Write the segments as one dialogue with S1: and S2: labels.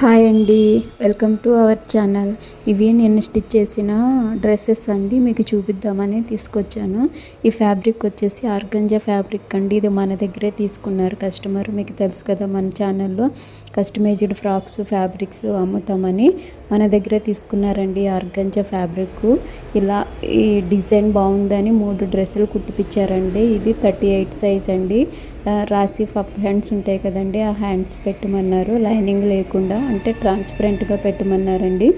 S1: Hi అండి. Welcome to our channel. ఇవి నేను స్టిచ్ చేసిన డ్రెస్సెస్ అండి. మీకు చూపిద్దామని తీసుకొచ్చాను. ఈ ఫ్యాబ్రిక్ వచ్చేసి ఆర్గంజా ఫ్యాబ్రిక్ అండి. ఇది మన దగ్గరే తీసుకున్నారు కస్టమర్. మీకు తెలుసు కదా మన ఛానల్లో కస్టమైజ్డ్ ఫ్రాక్స్ ఫ్యాబ్రిక్స్ అమ్ముతామని మన దగ్గరే తీసుకున్నారండి ఆర్గంజా ఫ్యాబ్రిక్. ఇలా ఈ డిజైన్ బాగుందని మూడు డ్రెస్సులు కుట్టిపించారండి ఇది థర్టీ ఎయిట్ సైజ్ అండి. రాసి పఫ్ హ్యాండ్స్ ఉంటాయి కదండి ఆ హ్యాండ్స్ పెట్టమన్నారు. లైనింగ్ లేకుండా అంటే ట్రాన్స్పరెంట్గా పెట్టమన్నారండి.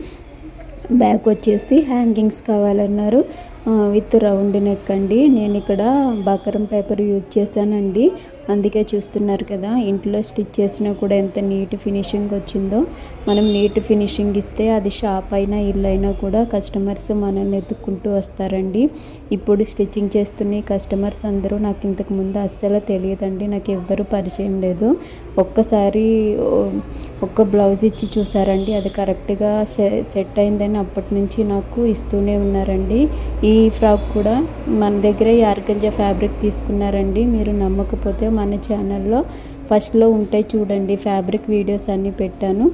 S1: బ్యాక్ వచ్చేసి హ్యాంగింగ్స్ కావాలన్నారు. విత్ రౌండ్ నెక్ అండి. నేను ఇక్కడ బకరం పేపర్ యూజ్ చేశానండి. అందుకే చూస్తున్నారు కదా ఇంట్లో స్టిచ్ చేసినా కూడా ఎంత నీట్ ఫినిషింగ్ వచ్చిందో. మనం నీట్ ఫినిషింగ్ ఇస్తే అది షాప్ అయినా ఇల్లు అయినా కూడా కస్టమర్స్ మనల్ని ఎత్తుక్కుంటూ వస్తారండి. ఇప్పుడు స్టిచ్చింగ్ చేస్తున్న కస్టమర్స్ అందరూ నాకు ఇంతకు ముందు అస్సలు తెలియదండి. నాకు ఎవ్వరు పరిచయం లేదు. ఒక్కసారి ఒక్క బ్లౌజ్ ఇచ్చి చూసారండి. అది కరెక్ట్గా సె- సెట్ అయిందని అప్పటి నుంచి నాకు ఇస్తూనే ఉన్నారండి. ఈ ఈ ఫ్రాక్ కూడా మన దగ్గర ఈ ఆర్గంజా ఫ్యాబ్రిక్ తీసుకున్నారండి. మీరు నమ్మకపోతే మన ఛానల్లో ఫస్ట్లో ఉంటాయి చూడండి ఫ్యాబ్రిక్ వీడియోస్ అన్నీ పెట్టాను.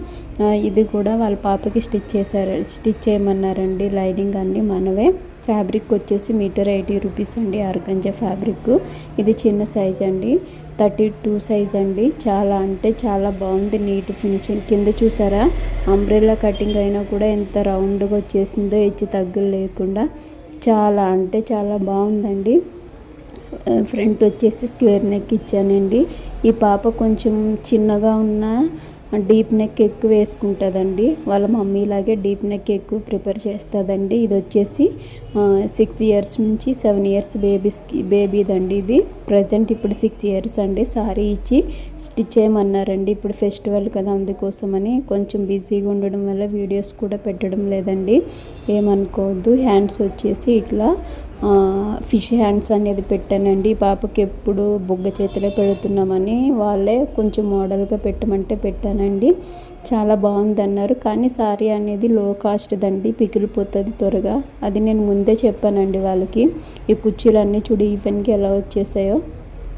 S1: ఇది కూడా వాళ్ళ పాపకి స్టిచ్ చేశారు స్టిచ్ చేయమన్నారండి. లైనింగ్ అన్నీ మనవే. ఫ్యాబ్రిక్ వచ్చేసి మీటర్ ఎయిటీ రూపీస్ అండి ఆర్గంజా ఫ్యాబ్రిక్. ఇది చిన్న సైజ్ అండి. థర్టీ టూ సైజ్ అండి. చాలా అంటే చాలా బాగుంది నీట్ ఫినిషింగ్. కింద చూసారా? అంబ్రెల్లా కటింగ్ అయినా కూడా ఎంత రౌండ్గా వచ్చేసిందో హెచ్చు తగ్గులు లేకుండా. చాలా అంటే చాలా బాగుందండి. ఫ్రంట్ వచ్చేసి స్క్వేర్ నెక్ ఇచ్చానండి. ఈ పాప కొంచెం చిన్నగా ఉన్న డీప్ నెక్ ఎక్కువ వేసుకుంటుందండి. వాళ్ళ మమ్మీ లాగే డీప్ నెక్ ఎక్కువ ప్రిపేర్ చేస్తుందండి. ఇది వచ్చేసి సిక్స్ ఇయర్స్ నుంచి సెవెన్ ఇయర్స్ బేబీస్కి బేబీదండి ఇది. ప్రజెంట్ ఇప్పుడు సిక్స్ ఇయర్స్ అండి. సారీ ఇచ్చి స్టిచ్ చేయమన్నారండి. ఇప్పుడు ఫెస్టివల్ కదా అందుకోసమని కొంచెం బిజీగా ఉండడం వల్ల వీడియోస్ కూడా పెట్టడం లేదండి. ఏమనుకోవద్దు. హ్యాండ్స్ వచ్చేసి ఇట్లా ఫిష్ హ్యాండ్స్ అనేది పెట్టానండి. పాపకి ఎప్పుడు బొగ్గ చేతిలో పెడుతున్నామని వాళ్ళే కొంచెం మోడల్గా పెట్టమంటే పెట్టానండి. చాలా బాగుంది అన్నారు కానీ సారీ అనేది లో కాస్ట్ దండి. పిగిలిపోతుంది త్వరగా. అది నేను ముందే చెప్పానండి వాళ్ళకి. ఈ కుర్చీలన్నీ చూడు ఈవెన్కి ఎలా వచ్చేసాయో.